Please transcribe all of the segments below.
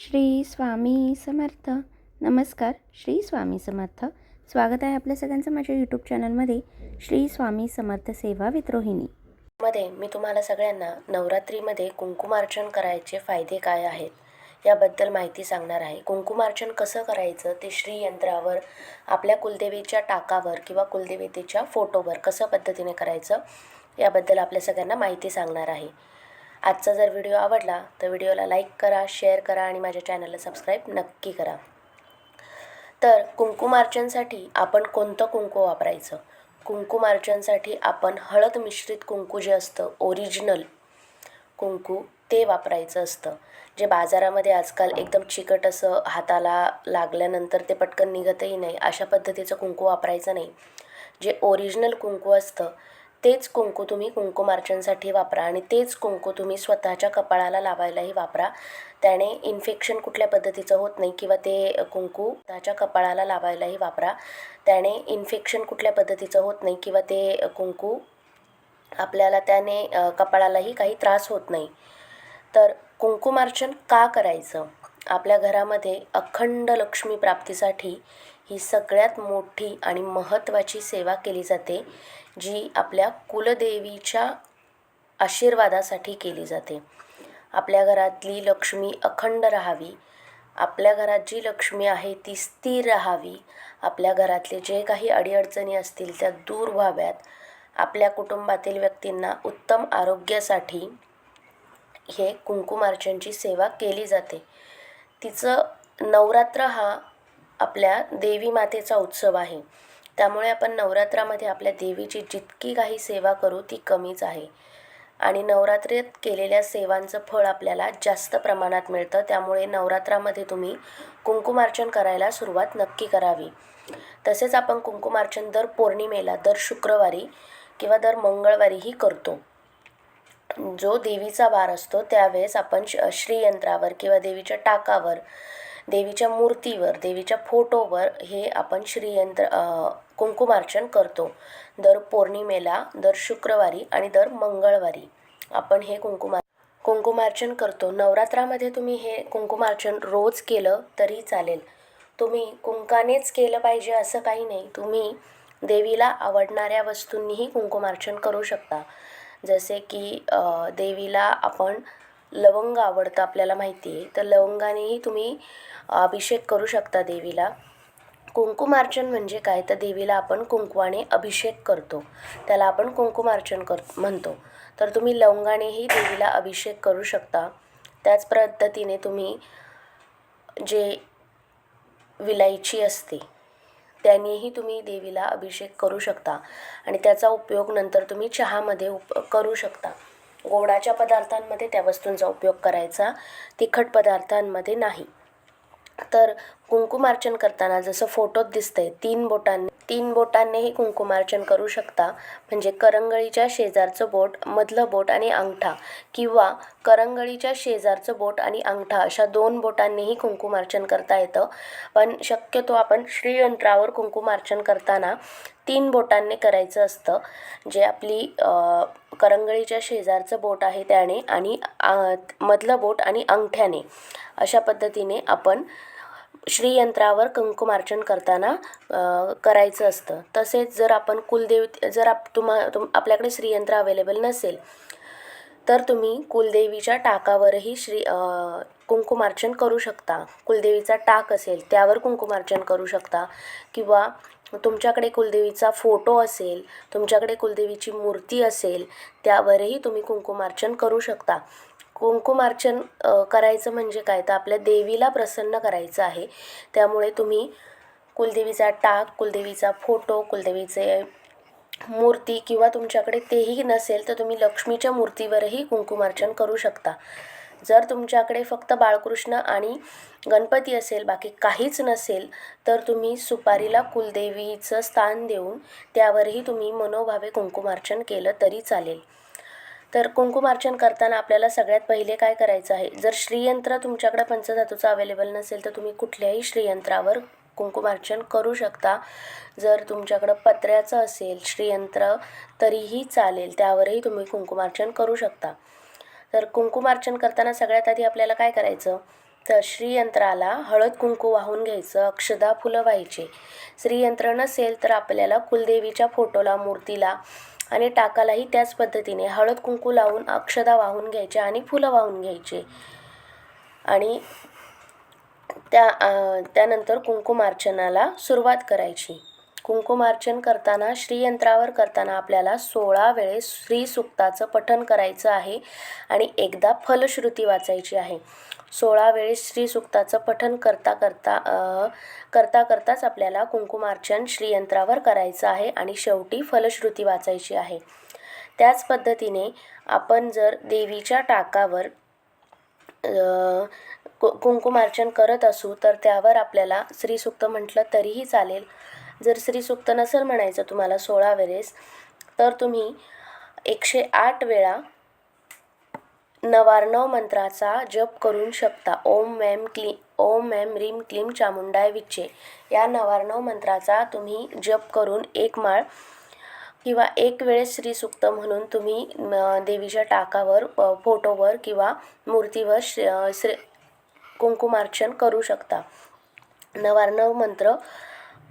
श्री स्वामी समर्थ. नमस्कार श्री स्वामी समर्थ. स्वागत आहे आपल्या सगळ्यांचं माझ्या यूट्यूब चॅनलमध्ये श्री स्वामी समर्थ सेवा विद्रोहिणी मध्ये मी तुम्हाला सगळ्यांना नवरात्रीमध्ये कुंकुमार्चन करायचे फायदे काय आहेत याबद्दल माहिती सांगणार आहे. कुंकुमार्चन कसं करायचं ते श्रीयंत्रावर आपल्या कुलदेवीच्या टाकावर किंवा कुलदेवतेच्या फोटोवर कसं पद्धतीने करायचं याबद्दल आपल्या सगळ्यांना माहिती सांगणार आहे. आजचा जर व्हिडिओ आवडला तर व्हिडिओला लाईक करा शेअर करा आणि माझ्या चॅनलला सबस्क्राईब नक्की करा. तर कुंकुमार्चनसाठी आपण कोणतं कुंकू वापरायचं? कुंकुमार्चनसाठी आपण हळद मिश्रित कुंकू जे असतं ओरिजिनल कुंकू ते वापरायचं असतं. जे बाजारामध्ये आजकाल एकदम चिकट असं हाताला लागल्यानंतर ते पटकन निघतही नाही अशा पद्धतीचं कुंकू वापरायचं नाही. जे ओरिजिनल कुंकू असतं तेच कुंकू तुम्ही कुंकुमार्चनसाठी वापरा आणि तेच कुंकू तुम्ही स्वतःच्या कपाळाला लावायलाही वापरा. त्याने इन्फेक्शन कुठल्या पद्धतीचं होत नाही किंवा ते कुंकू स्वतःच्या कपाळाला लावायलाही वापरा. त्याने इन्फेक्शन कुठल्या पद्धतीचं होत नाही किंवा ते कुंकू आपल्याला त्याने कपाळालाही काही त्रास होत नाही. तर कुंकुमार्चन का करायचं? आपल्या घरामध्ये अखंड लक्ष्मी प्राप्तीसाठी ही सगळ्यात मोठी आणि महत्त्वाची सेवा केली जाते जी आपल्या कुलदेवीच्या आशीर्वादासाठी केली जाते. आपल्या घरातली लक्ष्मी अखंड राहावी आपल्या घरात जी लक्ष्मी आहे ती स्थिर राहावी आपल्या घरातले जे काही अडीअडचणी असतील त्या दूर व्हाव्यात. आपल्या कुटुंबातील व्यक्तींना उत्तम आरोग्यासाठी हे कुंकुमार्चनची सेवा केली जाते. तिचं नवरात्र हा आपल्या देवी मातेचा उत्सव आहे. त्यामुळे आपण नवरात्रामध्ये आपल्या देवीची जितकी काही सेवा करू ती कमीच आहे. आणि नवरात्रीत केलेल्या सेवांचं फळ आपल्याला जास्त प्रमाणात मिळतं. त्यामुळे नवरात्रामध्ये तुम्ही कुंकुमार्चन करायला सुरुवात नक्की करावी. तसेच आपण कुंकुमार्चन दर पौर्णिमेला दर शुक्रवारी किंवा दर मंगळवारीही करतो. जो देवीचा वार असतो त्यावेळेस आपण श श्रीयंत्रावर किंवा देवीच्या टाकावर देवीच्या मूर्तीवर देवीच्या फोटोवर हे आपण श्रीयंत्र कुंकुमार्चन करतो. दर पौर्णिमेला दर शुक्रवारी आणि दर मंगळवारी आपण हे कुंकुमार कुंकुमार्चन करतो. नवरात्रामध्ये तुम्ही हे कुंकुमार्चन रोज केलं तरी चालेल. तुम्ही कुंकानेच केलं पाहिजे असं काही नाही. तुम्ही देवीला आवडणाऱ्या वस्तूंनीही कुंकुमार्चन करू शकता. जसे की देवीला आपण लवंग आवडतं आपल्याला माहिती आहे. तर लवंगानेही तुम्ही अभिषेक करू शकता देवीला. कुंकुमार्चन म्हणजे काय? तर देवीला आपण कुंकवाने अभिषेक करतो. त्याला आपण कुंकुमार्चन कर म्हणतो. तर तुम्ही लवंगानेही देवीला अभिषेक करू शकता. त्याच पद्धतीने तुम्ही जे विलायची असते त्यानेही तुम्ही देवीला अभिषेक करू शकता. आणि त्याचा उपयोग नंतर तुम्ही चहामध्ये उप करू शकता. गोडाच्या पदार्थांमध्ये त्या वस्तूंचा उपयोग करायचा तिखट पदार्थांमध्ये नाही. तर कुंकुमार्चन करताना जसं फोटोत दिसतंय तीन बोटांनी तीन बोटांनीही कुंकुमार्चन करू शकता. म्हणजे करंगळीच्या शेजारचं बोट मधलं बोट आणि अंगठा. किंवा करंगळीच्या शेजारचं बोट आणि अंगठा अशा दोन बोटांनीही कुंकुमार्चन करता येतं. पण शक्यतो आपण श्रीयंत्रावर कुंकुमार्चन करताना तीन बोटांनी करायचं असतं. जे आपली करंगळीच्या शेजारचं बोट आहे त्याने आणि मधलं बोट आणि अंगठ्याने. अशा पद्धतीने आपण श्रीयंत्रावर कुंकुमार्चन करताना करायचं असतं. तसेच जर आपण कुलदेव जर आप तुम्हा तुम आपल्याकडे श्रीयंत्र अवेलेबल नसेल तर तुम्ही कुलदेवीच्या टाकावरही श्री कुंकुमार्चन करू शकता. कुलदेवीचा टाक असेल त्यावर कुंकुमार्चन करू शकता. किंवा तुमच्याकडे कुलदेवीचा फोटो असेल तुमच्याकडे कुलदेवीची मूर्ती असेल त्यावरही तुम्ही कुंकुमार्चन करू शकता. कुंकुमार्चन करायचं म्हणजे काय? तर आपल्या देवीला प्रसन्न करायचं आहे. त्यामुळे तुम्ही कुलदेवीचा टाक कुलदेवीचा फोटो कुलदेवीचे मूर्ती किंवा तुमच्याकडे तेही नसेल तर तुम्ही लक्ष्मीच्या मूर्तीवरही कुंकुमार्चन करू शकता. जर तुमच्याकडे फक्त बाळकृष्ण आणि गणपती असेल बाकी काहीच नसेल तर तुम्ही सुपारीला कुलदेवीचं स्थान देऊन त्यावरही तुम्ही मनोभावे कुंकुमार्चन केलं तरी चालेल. तर कुंकुमार्चन करताना आपल्याला सगळ्यात पहिले काय करायचं आहे? जर श्रीयंत्र तुमच्याकडे पंचधातूचं अवेलेबल नसेल तर तुम्ही कुठल्याही श्रीयंत्रावर कुंकुमार्चन करू शकता. जर तुमच्याकडं पत्र्याचं असेल श्रीयंत्र तरीही चालेल. त्यावरही तुम्ही कुंकुमार्चन करू शकता. तर कुंकुमार्चन करताना सगळ्यात आधी आपल्याला काय करायचं? तर श्रीयंत्राला हळद कुंकू वाहून घ्यायचं अक्षदा फुलं व्हायचे. श्रीयंत्र नसेल तर आपल्याला कुलदेवीच्या फोटोला मूर्तीला आणि टाकालाही त्याच पद्धतीने. हळद कुंकू लावून अक्षदा वाहून घ्यायच्या आणि फुलं वाहून घ्यायचे. आणि त्या त्यानंतर त्यानंतर कुंकुमार्चनाला सुरुवात करायची. कुंकुमार्चन करताना श्रीयंत्रावर करताना आपल्याला सोळा वेळेस श्रीसुक्ताचं पठन करायचं आहे आणि एकदा फलश्रुती वाचायची आहे. सोळा वेळेस श्रीसुक्ताचं पठन करता करता करता करताच आपल्याला कुंकुमार्चन श्रीयंत्रावर करायचं आहे आणि शेवटी फलश्रुती वाचायची आहे. त्याच पद्धतीने आपण जर देवीच्या टाकावर कु कुंकुमार्चन करत असू तर त्यावर आपल्याला श्रीसुक्त म्हटलं तरीही चालेल. जर श्रीसुक्त नसेल म्हणायचं तुम्हाला सोळा वेळेस तर तुम्ही एकशे आठ वेळा नवार्णव मंत्राचा जप करून शकता. ओम मॅम क्ली ओम मॅम रीम क्लीम चामुंडाय विच्चे. या नवार्णव मंत्राचा तुम्ही जप करून एक माळ किंवा एक वेळेस श्रीसुक्त म्हणून तुम्ही देवीच्या टाकावर फोटोवर किंवा मूर्तीवर श्री श्री कुंकुमार्चन करू शकता. नवार्णव मंत्र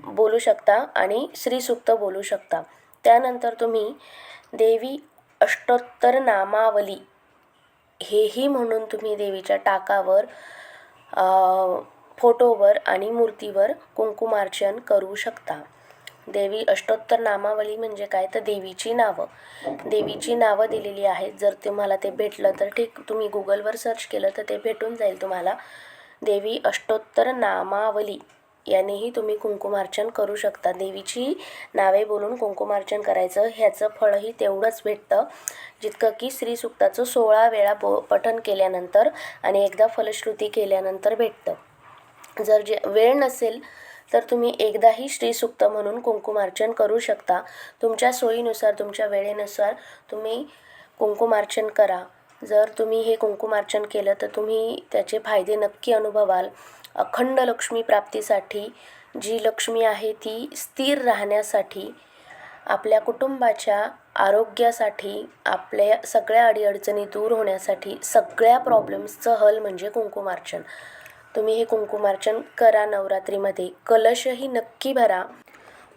बोलू शकता आणि श्रीसुक्त बोलू शकता. त्यानंतर तुम्ही देवी अष्टोत्तर नामावली हेही म्हणून तुम्ही देवीच्या टाकावर फोटोवर आणि मूर्तीवर कुंकुमार्चन करू शकता. देवी अष्टोत्तर नामावली म्हणजे काय? तर देवीची नावं. देवीची नावं दिलेली आहेत. जर तुम्हाला ते भेटलं तर ठीक तुम्ही गुगलवर सर्च केलं तर ते भेटून जाईल तुम्हाला. देवी अष्टोत्तर नामावली. यानेही तुम्ही कुंकुमार्चन करू शकता. देवीची नावे बोलून कुंकुमार्चन करायचं ह्याचं फळही तेवढंच भेटतं. जितकं की श्रीसुक्ताचं सोळा वेळा बो पठण केल्यानंतर आणि एकदा फलश्रुती केल्यानंतर भेटतं. जर जे वेळ नसेल तर तुम्ही एकदाही श्रीसुक्त म्हणून कुंकुमार्चन करू शकता. तुमच्या सोयीनुसार तुमच्या वेळेनुसार तुम्ही कुंकुमार्चन करा. जर तुम्ही हे कुंकुमार्चन केलं तर तुम्ही त्याचे फायदे नक्की अनुभवाल. अखंड लक्ष्मी प्राप्तीसाठी जी लक्ष्मी आहे ती स्थिर राहण्यासाठी आपल्या कुटुंबाच्या आरोग्यासाठी आपल्या सगळ्या अडीअडचणी दूर होण्यासाठी सगळ्या प्रॉब्लेम्सचं हल म्हणजे कुंकुमार्चन. तुम्ही हे कुंकुमार्चन करा नवरात्रीमध्ये. कलशही नक्की भरा.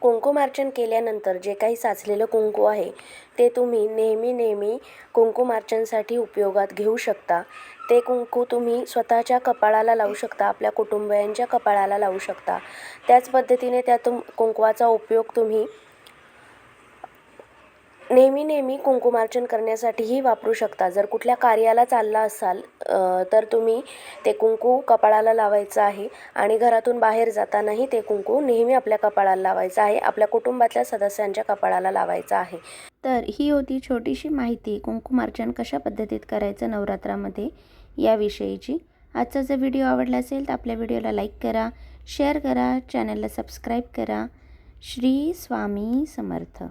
कुंकुमार्चन केल्यानंतर जे काही साचलेलं कुंकू आहे ते तुम्ही नेहमी नेहमी कुंकुमार्चनसाठी उपयोगात घेऊ शकता. ते कुंकू तुम्ही स्वतःच्या कपाळाला लावू शकता आपल्या कुटुंबियांच्या कपाळाला लावू शकता. त्याच पद्धतीने त्या तुम कुंकवाचा उपयोग तुम्ही नेहमी नेहमी कुंकुमार्चन करण्यासाठीही वापरू शकता. जर कुठल्या कार्याला चालला असाल तर तुम्ही ते कुंकू कपाळाला लावायचं आहे आणि घरातून बाहेर जातानाही ते कुंकू नेहमी आपल्या कपाळाला लावायचं आहे आपल्या कुटुंबातल्या सदस्यांच्या कपाळाला लावायचं आहे. तर ही होती छोटीशी माहिती कुंकुमार्चन कशा पद्धतीत करायचं नवरात्रामध्ये याविषयीची. आजचा जर व्हिडिओ आवडला असेल तर आपल्या व्हिडिओला लाईक करा शेअर करा चॅनलला सबस्क्राईब करा. श्री स्वामी समर्थ.